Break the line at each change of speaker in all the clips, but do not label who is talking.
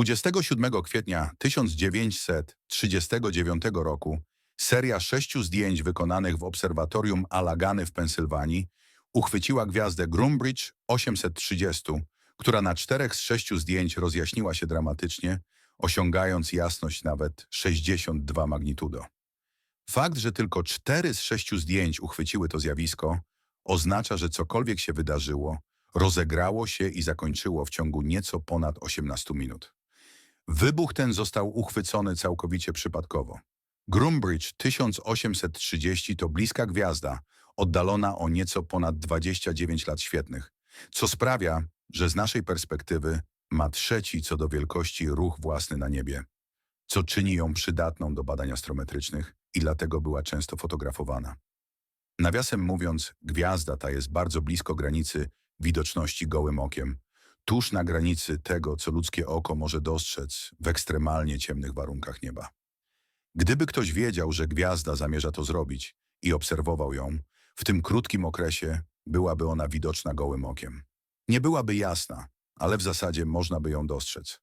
27 kwietnia 1939 roku seria sześciu zdjęć wykonanych w obserwatorium Alagany w Pensylwanii uchwyciła gwiazdę Groombridge 830, która na czterech z sześciu zdjęć rozjaśniła się dramatycznie, osiągając jasność nawet 62 magnitudo. Fakt, że tylko cztery z sześciu zdjęć uchwyciły to zjawisko, oznacza, że cokolwiek się wydarzyło, rozegrało się i zakończyło w ciągu nieco ponad 18 minut. Wybuch ten został uchwycony całkowicie przypadkowo. Groombridge 1830 to bliska gwiazda, oddalona o nieco ponad 29 lat świetnych, co sprawia, że z naszej perspektywy ma trzeci co do wielkości ruch własny na niebie, co czyni ją przydatną do badań astrometrycznych i dlatego była często fotografowana. Nawiasem mówiąc, gwiazda ta jest bardzo blisko granicy widoczności gołym okiem, tuż na granicy tego, co ludzkie oko może dostrzec w ekstremalnie ciemnych warunkach nieba. Gdyby ktoś wiedział, że gwiazda zamierza to zrobić i obserwował ją, w tym krótkim okresie byłaby ona widoczna gołym okiem. Nie byłaby jasna, ale w zasadzie można by ją dostrzec.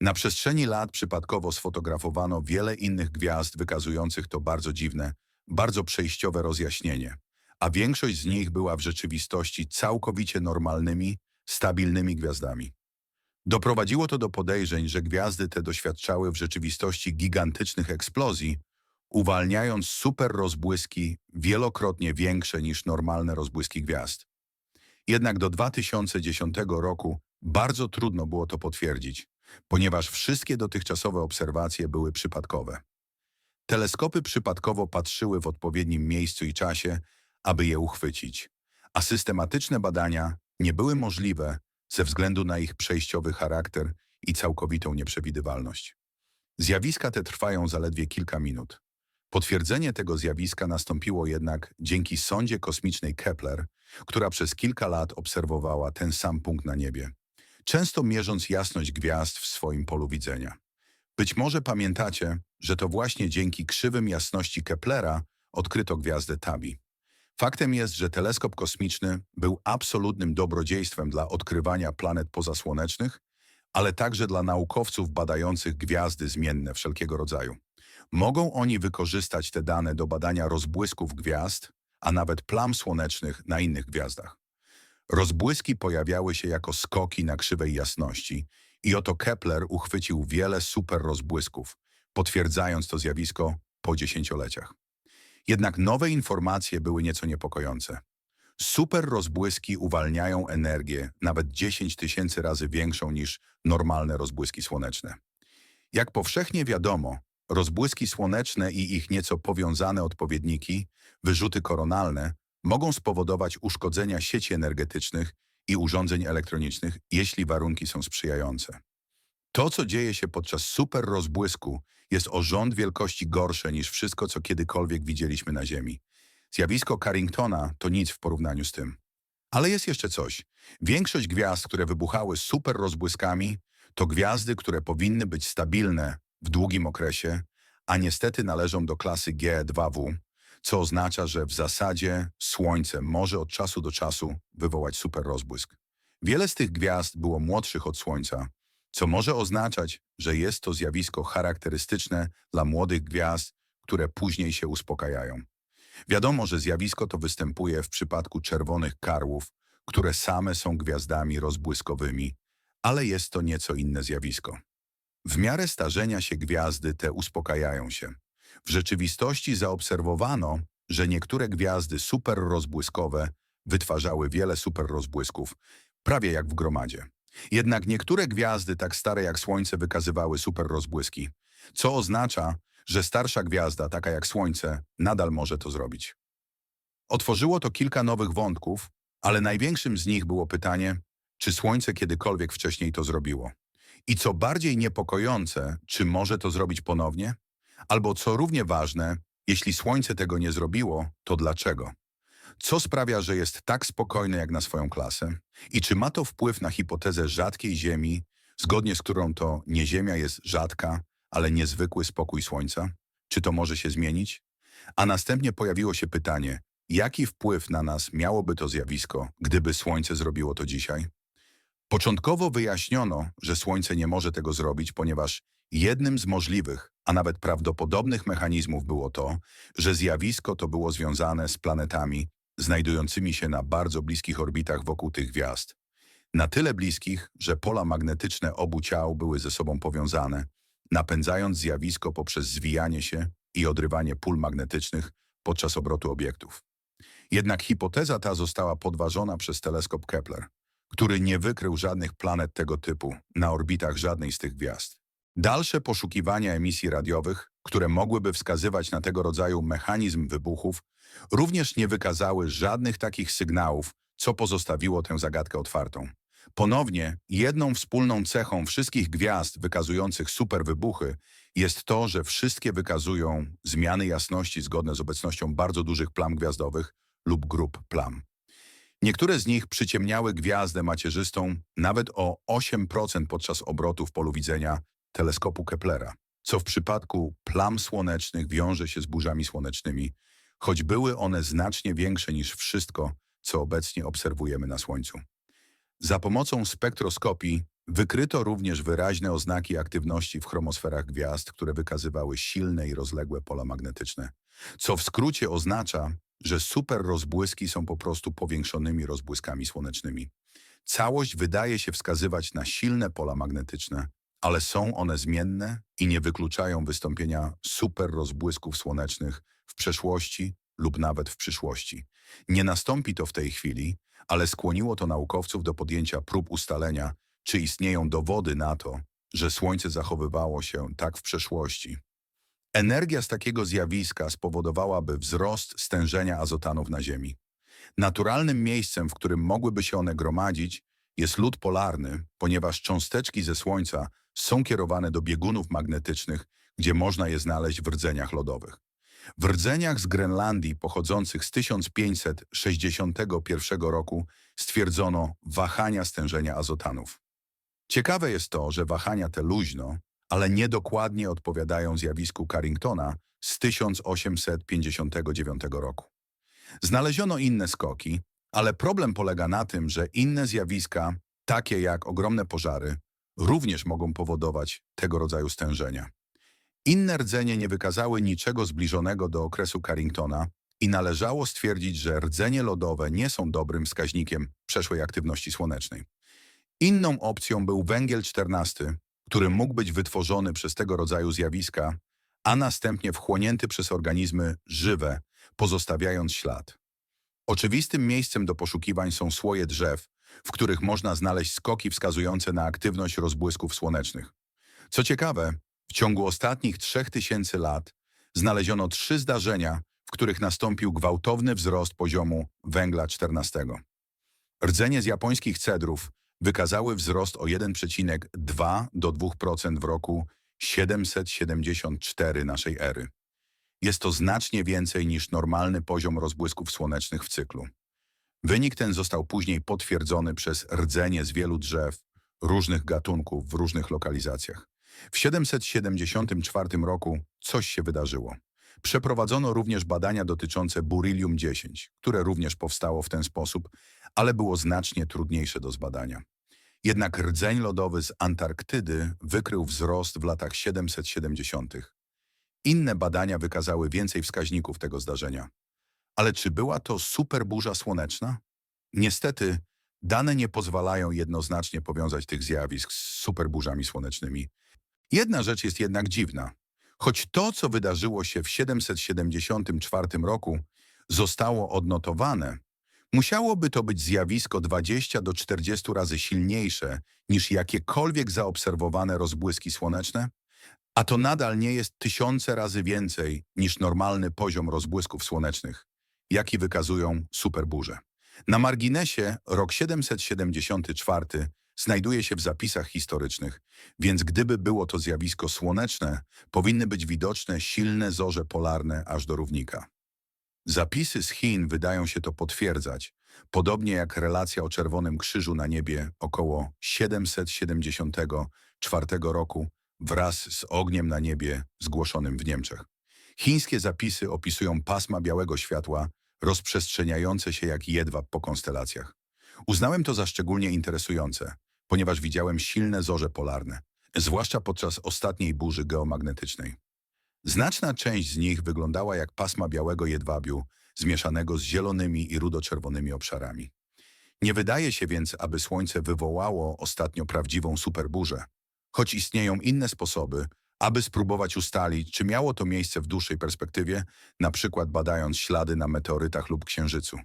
Na przestrzeni lat przypadkowo sfotografowano wiele innych gwiazd wykazujących to bardzo dziwne, bardzo przejściowe rozjaśnienie, a większość z nich była w rzeczywistości całkowicie normalnymi, stabilnymi gwiazdami. Doprowadziło to do podejrzeń, że gwiazdy te doświadczały w rzeczywistości gigantycznych eksplozji, uwalniając super rozbłyski wielokrotnie większe niż normalne rozbłyski gwiazd. Jednak do 2010 roku bardzo trudno było to potwierdzić, ponieważ wszystkie dotychczasowe obserwacje były przypadkowe. Teleskopy przypadkowo patrzyły w odpowiednim miejscu i czasie, aby je uchwycić, a systematyczne badania nie były możliwe ze względu na ich przejściowy charakter i całkowitą nieprzewidywalność. Zjawiska te trwają zaledwie kilka minut. Potwierdzenie tego zjawiska nastąpiło jednak dzięki sondzie kosmicznej Kepler, która przez kilka lat obserwowała ten sam punkt na niebie, często mierząc jasność gwiazd w swoim polu widzenia. Być może pamiętacie, że to właśnie dzięki krzywym jasności Keplera odkryto gwiazdę Tabi. Faktem jest, że teleskop kosmiczny był absolutnym dobrodziejstwem dla odkrywania planet pozasłonecznych, ale także dla naukowców badających gwiazdy zmienne wszelkiego rodzaju. Mogą oni wykorzystać te dane do badania rozbłysków gwiazd, a nawet plam słonecznych na innych gwiazdach. Rozbłyski pojawiały się jako skoki na krzywej jasności i oto Kepler uchwycił wiele super rozbłysków, potwierdzając to zjawisko po dziesięcioleciach. Jednak nowe informacje były nieco niepokojące. Super rozbłyski uwalniają energię nawet 10 tysięcy razy większą niż normalne rozbłyski słoneczne. Jak powszechnie wiadomo, rozbłyski słoneczne i ich nieco powiązane odpowiedniki, wyrzuty koronalne, mogą spowodować uszkodzenia sieci energetycznych i urządzeń elektronicznych, jeśli warunki są sprzyjające. To, co dzieje się podczas super rozbłysku, jest o rząd wielkości gorsze niż wszystko, co kiedykolwiek widzieliśmy na Ziemi. Zjawisko Carringtona to nic w porównaniu z tym. Ale jest jeszcze coś. Większość gwiazd, które wybuchały super rozbłyskami, to gwiazdy, które powinny być stabilne w długim okresie, a niestety należą do klasy G2W, co oznacza, że w zasadzie Słońce może od czasu do czasu wywołać super rozbłysk. Wiele z tych gwiazd było młodszych od Słońca, co może oznaczać, że jest to zjawisko charakterystyczne dla młodych gwiazd, które później się uspokajają. Wiadomo, że zjawisko to występuje w przypadku czerwonych karłów, które same są gwiazdami rozbłyskowymi, ale jest to nieco inne zjawisko. W miarę starzenia się gwiazdy te uspokajają się. W rzeczywistości zaobserwowano, że niektóre gwiazdy superrozbłyskowe wytwarzały wiele superrozbłysków, prawie jak w gromadzie. Jednak niektóre gwiazdy tak stare jak Słońce wykazywały superrozbłyski, co oznacza, że starsza gwiazda, taka jak Słońce, nadal może to zrobić. Otworzyło to kilka nowych wątków, ale największym z nich było pytanie, czy Słońce kiedykolwiek wcześniej to zrobiło. I co bardziej niepokojące, czy może to zrobić ponownie? Albo co równie ważne, jeśli Słońce tego nie zrobiło, to dlaczego? Co sprawia, że jest tak spokojne jak na swoją klasę? I czy ma to wpływ na hipotezę rzadkiej Ziemi, zgodnie z którą to nie Ziemia jest rzadka, ale niezwykły spokój Słońca? Czy to może się zmienić? A następnie pojawiło się pytanie, jaki wpływ na nas miałoby to zjawisko, gdyby Słońce zrobiło to dzisiaj? Początkowo wyjaśniono, że Słońce nie może tego zrobić, ponieważ jednym z możliwych, a nawet prawdopodobnych mechanizmów było to, że zjawisko to było związane z planetami znajdującymi się na bardzo bliskich orbitach wokół tych gwiazd. Na tyle bliskich, że pola magnetyczne obu ciał były ze sobą powiązane, napędzając zjawisko poprzez zwijanie się i odrywanie pól magnetycznych podczas obrotu obiektów. Jednak hipoteza ta została podważona przez teleskop Kepler, który nie wykrył żadnych planet tego typu na orbitach żadnej z tych gwiazd. Dalsze poszukiwania emisji radiowych, które mogłyby wskazywać na tego rodzaju mechanizm wybuchów, również nie wykazały żadnych takich sygnałów, co pozostawiło tę zagadkę otwartą. Ponownie, jedną wspólną cechą wszystkich gwiazd wykazujących superwybuchy jest to, że wszystkie wykazują zmiany jasności zgodne z obecnością bardzo dużych plam gwiazdowych lub grup plam. Niektóre z nich przyciemniały gwiazdę macierzystą nawet o 8% podczas obrotu w polu widzenia teleskopu Keplera, co w przypadku plam słonecznych wiąże się z burzami słonecznymi, choć były one znacznie większe niż wszystko, co obecnie obserwujemy na Słońcu. Za pomocą spektroskopii wykryto również wyraźne oznaki aktywności w chromosferach gwiazd, które wykazywały silne i rozległe pola magnetyczne, co w skrócie oznacza, że superrozbłyski są po prostu powiększonymi rozbłyskami słonecznymi. Całość wydaje się wskazywać na silne pola magnetyczne, ale są one zmienne i nie wykluczają wystąpienia superrozbłysków słonecznych w przeszłości lub nawet w przyszłości. Nie nastąpi to w tej chwili, ale skłoniło to naukowców do podjęcia prób ustalenia, czy istnieją dowody na to, że Słońce zachowywało się tak w przeszłości. Energia z takiego zjawiska spowodowałaby wzrost stężenia azotanów na Ziemi. Naturalnym miejscem, w którym mogłyby się one gromadzić, jest lód polarny, ponieważ cząsteczki ze Słońca są kierowane do biegunów magnetycznych, gdzie można je znaleźć w rdzeniach lodowych. W rdzeniach z Grenlandii pochodzących z 1561 roku stwierdzono wahania stężenia azotanów. Ciekawe jest to, że wahania te luźno, ale niedokładnie odpowiadają zjawisku Carringtona z 1859 roku. Znaleziono inne skoki, ale problem polega na tym, że inne zjawiska, takie jak ogromne pożary, również mogą powodować tego rodzaju stężenia. Inne rdzenie nie wykazały niczego zbliżonego do okresu Carringtona i należało stwierdzić, że rdzenie lodowe nie są dobrym wskaźnikiem przeszłej aktywności słonecznej. Inną opcją był węgiel 14, który mógł być wytworzony przez tego rodzaju zjawiska, a następnie wchłonięty przez organizmy żywe, pozostawiając ślad. Oczywistym miejscem do poszukiwań są słoje drzew, w których można znaleźć skoki wskazujące na aktywność rozbłysków słonecznych. Co ciekawe, w ciągu ostatnich 3000 lat znaleziono trzy zdarzenia, w których nastąpił gwałtowny wzrost poziomu węgla 14. Rdzenie z japońskich cedrów wykazały wzrost o 1,2 do 2% w roku 774 naszej ery. Jest to znacznie więcej niż normalny poziom rozbłysków słonecznych w cyklu. Wynik ten został później potwierdzony przez rdzenie z wielu drzew różnych gatunków w różnych lokalizacjach. W 774 roku coś się wydarzyło. Przeprowadzono również badania dotyczące Burylium-10, które również powstało w ten sposób, ale było znacznie trudniejsze do zbadania. Jednak rdzeń lodowy z Antarktydy wykrył wzrost w latach 770. Inne badania wykazały więcej wskaźników tego zdarzenia. Ale czy była to superburza słoneczna? Niestety, dane nie pozwalają jednoznacznie powiązać tych zjawisk z superburzami słonecznymi. Jedna rzecz jest jednak dziwna. Choć to, co wydarzyło się w 774 roku, zostało odnotowane, musiałoby to być zjawisko 20 do 40 razy silniejsze niż jakiekolwiek zaobserwowane rozbłyski słoneczne, a to nadal nie jest tysiące razy więcej niż normalny poziom rozbłysków słonecznych, jaki wykazują superburze. Na marginesie rok 774 znajduje się w zapisach historycznych, więc gdyby było to zjawisko słoneczne, powinny być widoczne silne zorze polarne aż do równika. Zapisy z Chin wydają się to potwierdzać, podobnie jak relacja o Czerwonym Krzyżu na niebie około 774 roku wraz z ogniem na niebie zgłoszonym w Niemczech. Chińskie zapisy opisują pasma białego światła rozprzestrzeniające się jak jedwab po konstelacjach. Uznałem to za szczególnie interesujące, ponieważ widziałem silne zorze polarne, zwłaszcza podczas ostatniej burzy geomagnetycznej. Znaczna część z nich wyglądała jak pasma białego jedwabiu zmieszanego z zielonymi i rudo-czerwonymi obszarami. Nie wydaje się więc, aby Słońce wywołało ostatnio prawdziwą superburzę, choć istnieją inne sposoby, aby spróbować ustalić, czy miało to miejsce w dłuższej perspektywie, na przykład badając ślady na meteorytach lub Księżycu.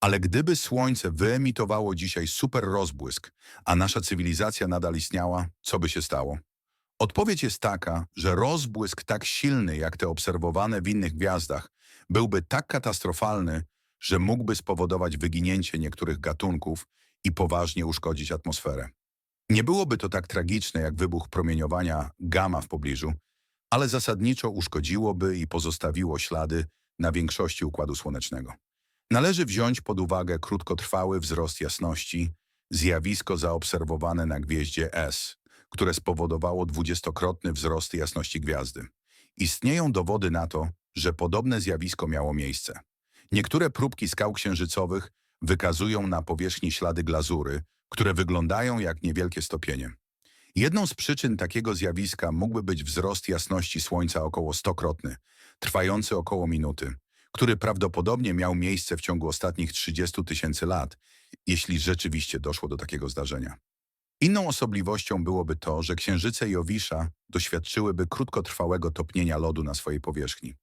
Ale gdyby Słońce wyemitowało dzisiaj super rozbłysk, a nasza cywilizacja nadal istniała, co by się stało? Odpowiedź jest taka, że rozbłysk tak silny jak te obserwowane w innych gwiazdach byłby tak katastrofalny, że mógłby spowodować wyginięcie niektórych gatunków i poważnie uszkodzić atmosferę. Nie byłoby to tak tragiczne jak wybuch promieniowania gamma w pobliżu, ale zasadniczo uszkodziłoby i pozostawiło ślady na większości Układu Słonecznego. Należy wziąć pod uwagę krótkotrwały wzrost jasności, zjawisko zaobserwowane na gwieździe S, które spowodowało dwudziestokrotny wzrost jasności gwiazdy. Istnieją dowody na to, że podobne zjawisko miało miejsce. Niektóre próbki skał księżycowych wykazują na powierzchni ślady glazury, które wyglądają jak niewielkie stopienie. Jedną z przyczyn takiego zjawiska mógłby być wzrost jasności Słońca około stokrotny, trwający około minuty, który prawdopodobnie miał miejsce w ciągu ostatnich 30 tysięcy lat, jeśli rzeczywiście doszło do takiego zdarzenia. Inną osobliwością byłoby to, że księżyce Jowisza doświadczyłyby krótkotrwałego topnienia lodu na swojej powierzchni.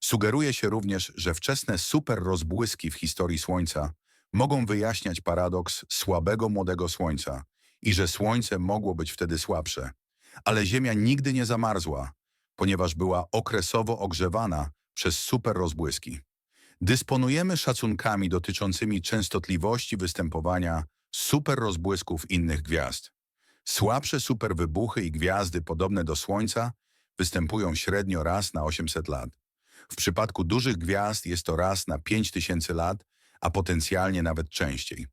Sugeruje się również, że wczesne superrozbłyski w historii Słońca mogą wyjaśniać paradoks słabego młodego Słońca i że Słońce mogło być wtedy słabsze. Ale Ziemia nigdy nie zamarzła, ponieważ była okresowo ogrzewana przez superrozbłyski. Dysponujemy szacunkami dotyczącymi częstotliwości występowania superrozbłysków innych gwiazd. Słabsze superwybuchy i gwiazdy podobne do Słońca występują średnio raz na 800 lat. W przypadku dużych gwiazd jest to raz na 5000 lat, a potencjalnie nawet częściej.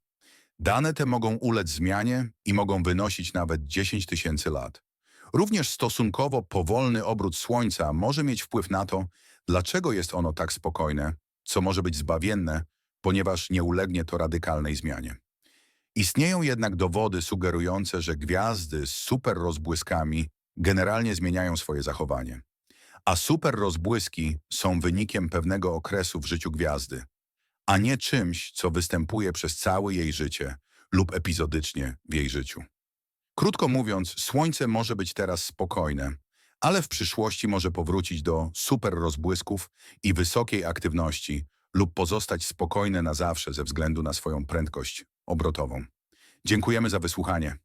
Dane te mogą ulec zmianie i mogą wynosić nawet 10 tysięcy lat. Również stosunkowo powolny obrót Słońca może mieć wpływ na to, dlaczego jest ono tak spokojne, co może być zbawienne, ponieważ nie ulegnie to radykalnej zmianie. Istnieją jednak dowody sugerujące, że gwiazdy z superrozbłyskami generalnie zmieniają swoje zachowanie. A superrozbłyski są wynikiem pewnego okresu w życiu gwiazdy, a nie czymś, co występuje przez całe jej życie lub epizodycznie w jej życiu. Krótko mówiąc, Słońce może być teraz spokojne, ale w przyszłości może powrócić do superrozbłysków i wysokiej aktywności lub pozostać spokojne na zawsze ze względu na swoją prędkość obrotową. Dziękujemy za wysłuchanie.